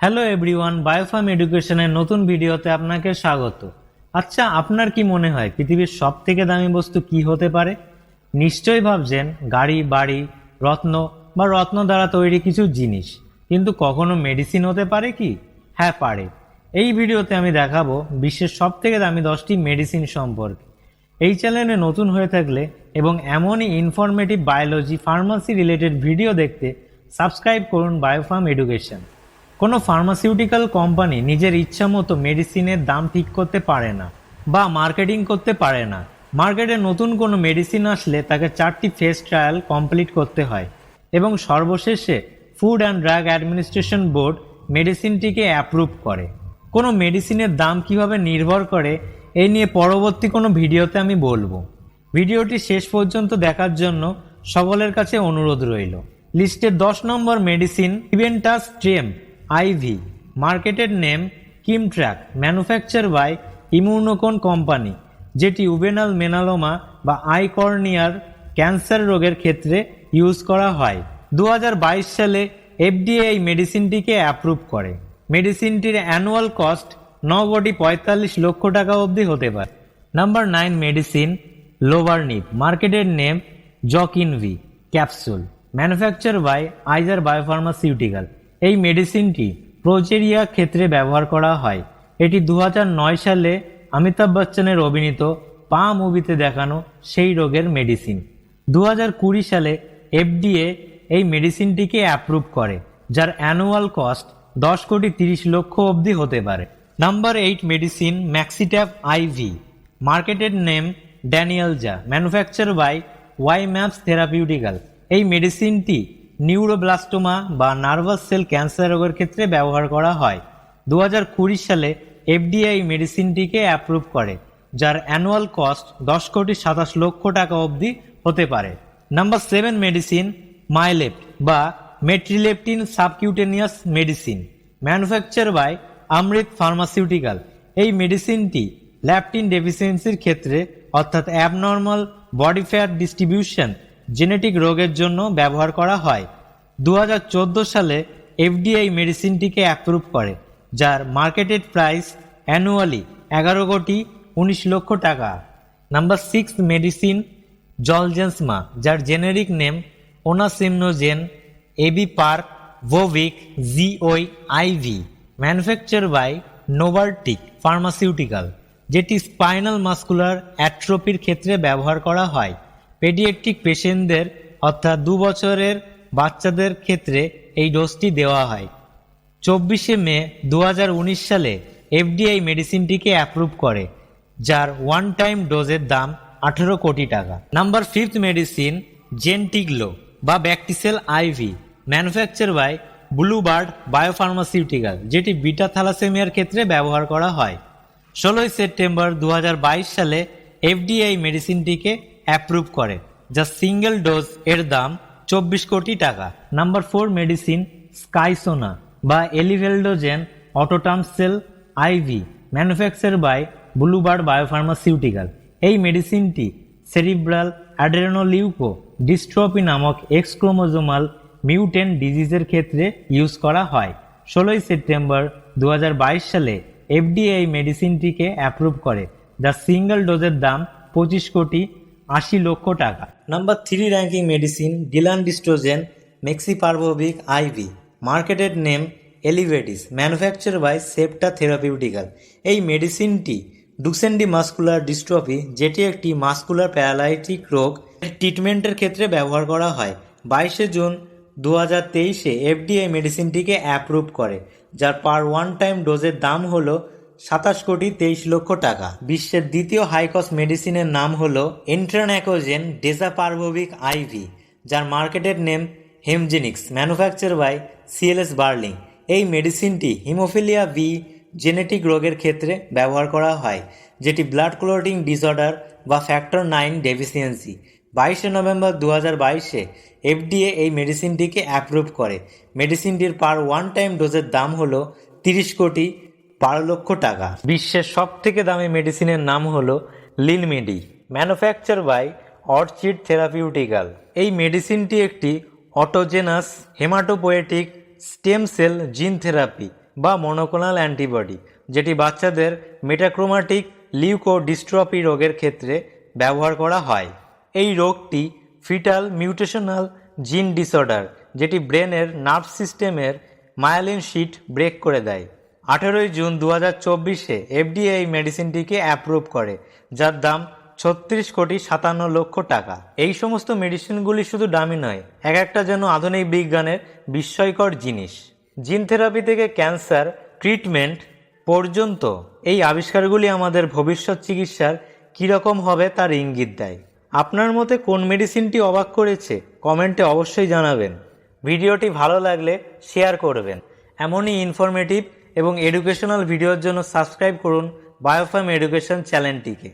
Hello everyone বায়োফার্ম এডুকেশনের নতুন ভিডিওতে আপনাকে স্বাগত। আচ্ছা আপনার কি মনে হয়, পৃথিবীর সব থেকে দামি বস্তু কি হতে পারে? নিশ্চয়ই ভাবছেন, গাড়ি, বাড়ি, রত্ন বা রত্ন দ্বারা তৈরি কিছু জিনিস। কিন্তু কখনো মেডিসিন হতে পারে কি? হ্যাঁ পারে। এই ভিডিওতে আমি দেখাবো বিশ্বের সব থেকে দামি দশটি মেডিসিন সম্পর্কে। এই চ্যানেলে নতুন হয়ে থাকলে এবং এমনই informative biology pharmacy related video দেখতে সাবস্ক্রাইব করুন বায়োফার্ম এডুকেশন কোনো ফার্মাসিউটিক্যাল কোম্পানি নিজের ইচ্ছা মতো মেডিসিনের দাম ঠিক করতে পারে না বা মার্কেটিং করতে পারে না। মার্কেটে নতুন কোনো মেডিসিন আসলে তাকে চারটি ফেস ট্রায়াল কমপ্লিট করতে হয় এবং সর্বশেষে food and drug administration board মেডিসিনটিকে approve করে। কোনো মেডিসিনের দাম কীভাবে নির্ভর করে এই নিয়ে পরবর্তী কোনো ভিডিওতে আমি বলব। ভিডিওটি শেষ পর্যন্ত দেখার জন্য সকলের কাছে অনুরোধ রইল। লিস্টের দশ নম্বর মেডিসিন ইভেন্টাস ট্রেম আইভি। মার্কেটের name কিমট্র্যাক manufacture by Immunocon company, যেটি উবেনাল মেনালোমা বা আইকর্নিয়ার ক্যান্সার রোগের ক্ষেত্রে ইউজ করা হয়। দু হাজার বাইশ সালে এফডিএ এই মেডিসিনটিকে অ্যাপ্রুভ করে। মেডিসিনটির অ্যানুয়াল কস্ট ন কোটি পঁয়তাল্লিশ লক্ষ টাকা অবধি হতে পারে। নাম্বার নাইন মেডিসিন, লোভারনিপ মার্কেটের name Zokinvy capsule, manufacture by Eiger biopharmaceutical. এই মেডিসিনটি প্রোজেরিয়া ক্ষেত্রে ব্যবহার করা হয়। এটি দু হাজার নয় সালে অমিতাভ বচ্চনের অভিনীত পা মুভিতে দেখানো সেই রোগের মেডিসিন। দু হাজার কুড়ি সালে এফডিএ এই মেডিসিনটিকে অ্যাপ্রুভ করে, যার অ্যানুয়াল কস্ট দশ কোটি তিরিশ লক্ষ অবধি হতে পারে। নাম্বার এইট মেডিসিন ম্যাক্সিট্যাপ আইভি মার্কেটের name Danyelza manufacture by Y mAbs therapeutical এই মেডিসিনটি নিউরোব্লাস্টোমা বা নার্ভাস সেল ক্যান্সার রোগের ক্ষেত্রে ব্যবহার করা হয়। দু হাজার কুড়ি সালে এফডিআই মেডিসিনটিকে অ্যাপ্রুভ করে, যার অ্যানুয়াল কস্ট দশ কোটি সাতাশ লক্ষ টাকা অবধি হতে পারে। নাম্বার সেভেন মেডিসিন, মাইলেপ্ট বা metreleptin subcutaneous medicine manufacture by Amryt pharmaceutical. এই মেডিসিনটি ল্যাপটিন ডেফিসিয়েন্সির ক্ষেত্রে, অর্থাৎ abnormal body fat distribution genetic রোগের জন্য ব্যবহার করা হয়। দু হাজার চোদ্দ সালে এফডিআই মেডিসিনটিকে অ্যাপ্রুভ করে, যার মার্কেটেড প্রাইস অ্যানুয়ালি এগারো কোটি উনিশ লক্ষ টাকা। নাম্বার সিক্স মেডিসিন, জলজেন্সমা, যার generic name onasemnogene abeparvovec xioi IV manufacture by Novartis pharmaceutical, যেটি স্পাইনাল মাস্কুলার অ্যাট্রোপির ক্ষেত্রে ব্যবহার করা হয়। পেডিয়াট্রিক পেশেন্টদের অর্থাৎ দু বছরের বাচ্চাদের ক্ষেত্রে এই ডোজটি দেওয়া হয়। চব্বিশে মে দু হাজার উনিশ সালে এফডিআই মেডিসিনটিকে অ্যাপ্রুভ করে, যার ওয়ান টাইম ডোজের দাম আঠেরো কোটি টাকা। নাম্বার ফিফথ মেডিসিন জেন্টিগ্লো বা ব্যাকটিসেল IV manufacture by Bluebird biopharmaceutical যেটি বিটা থ্যালাসেমিয়ার ক্ষেত্রে ব্যবহার করা হয়। ষোলোই সেপ্টেম্বর দু হাজার বাইশ সালে এফডিআই মেডিসিনটিকে অ্যাপ্রুভ করে, যা সিঙ্গেল ডোজ এর দাম চব্বিশ কোটি টাকা। নাম্বার ফোর মেডিসিন স্কাইসোনা বা elivaldogene autotemcel IV manufacture by bluebird biopharmaceutical এই মেডিসিনটি সেরিব্রাল অ্যাড্রেনোলিউকো ডিস্ট্রপি নামক এক্স ক্রোমোজোমাল মিউটেন্ট ডিজিজের ক্ষেত্রে ইউজ করা হয়। ষোলোই সেপ্টেম্বর দু হাজার বাইশ সালে এফডিএ এই মেডিসিনটিকে অ্যাপ্রুভ করে, যা সিঙ্গেল ডোজের দাম পঁচিশ কোটি আশি লক্ষ টাকা। Number three ranking medicine delandistrogene moxeparvovec IV marketed name Elevidys manufacture by Sarepta therapeutical এই মেডিসিনটি ডুসেন্ডি মাস্কুলার ডিস্ট্রফি যেটি একটি মাস্কুলার প্যারালাইটিক রোগ ট্রিটমেন্টের ক্ষেত্রে ব্যবহার করা হয়। বাইশে জুন দু হাজার তেইশে এফডিআই মেডিসিনটিকে অ্যাপ্রুভ করে, যার পার ওয়ান টাইম ডোজের দাম হলো সাতাশ কোটি তেইশ লক্ষ টাকা। বিশ্বের দ্বিতীয় হাইকস্ট মেডিসিনের নাম হলো এন্ট্রান্যাকোজেন ডেজাপারভোভিক আইভি যার মার্কেটের name Hemgenix manufacture by CSL Behring এই মেডিসিনটি হিমোফিলিয়া বি জেনেটিক রোগের ক্ষেত্রে ব্যবহার করা হয়, যেটি ব্লাড ক্লোটিং ডিসঅর্ডার বা ফ্যাক্টর নাইন ডেফিসিয়েন্সি বাইশে নভেম্বর দু হাজার বাইশে এফডিএ এই মেডিসিনটিকে অ্যাপ্রুভ করে। মেডিসিনটির পার ওয়ান টাইম ডোজের দাম হলো তিরিশ কোটি বারো লক্ষ টাকা। বিশ্বের সব থেকে দামি মেডিসিনের নাম হলো Lenmeldy manufacture by Orchid therapeutical এই মেডিসিনটি একটি autogenous haematopoietic stem cell gene therapy বা মনোকোনাল অ্যান্টিবডি যেটি বাচ্চাদের মেটাক্রোমাটিক লিউকোডিস্ট্রপি রোগের ক্ষেত্রে ব্যবহার করা হয়। এই রোগটি ফিটাল মিউটেশনাল জিন ডিসঅর্ডার যেটি ব্রেনের নার্ভ সিস্টেমের মায়ালিন শিট ব্রেক করে দেয়। আঠেরোই জুন দু হাজার চব্বিশে এফডিএ এই মেডিসিনটিকে অ্যাপ্রুভ করে, যার দাম ছত্রিশ কোটি সাতান্ন লক্ষ টাকা। এই সমস্ত মেডিসিনগুলি শুধু দামি নয়, এক একটা যেন আধুনিক বিজ্ঞানের বিস্ময়কর জিনিস। জিন থেরাপি থেকে ক্যান্সার ট্রিটমেন্ট পর্যন্ত এই আবিষ্কারগুলি আমাদের ভবিষ্যৎ চিকিৎসার কীরকম হবে তার ইঙ্গিত দেয়। আপনার মতে কোন মেডিসিনটি অবাক করেছে, কমেন্টে অবশ্যই জানাবেন। ভিডিওটি ভালো লাগলে শেয়ার করবেন। এমনই ইনফরমেটিভ এবং এডুকেশনাল ভিডিওর জন্য সাবস্ক্রাইব করুন বায়োফার্ম এডুকেশন চ্যানেলটিকে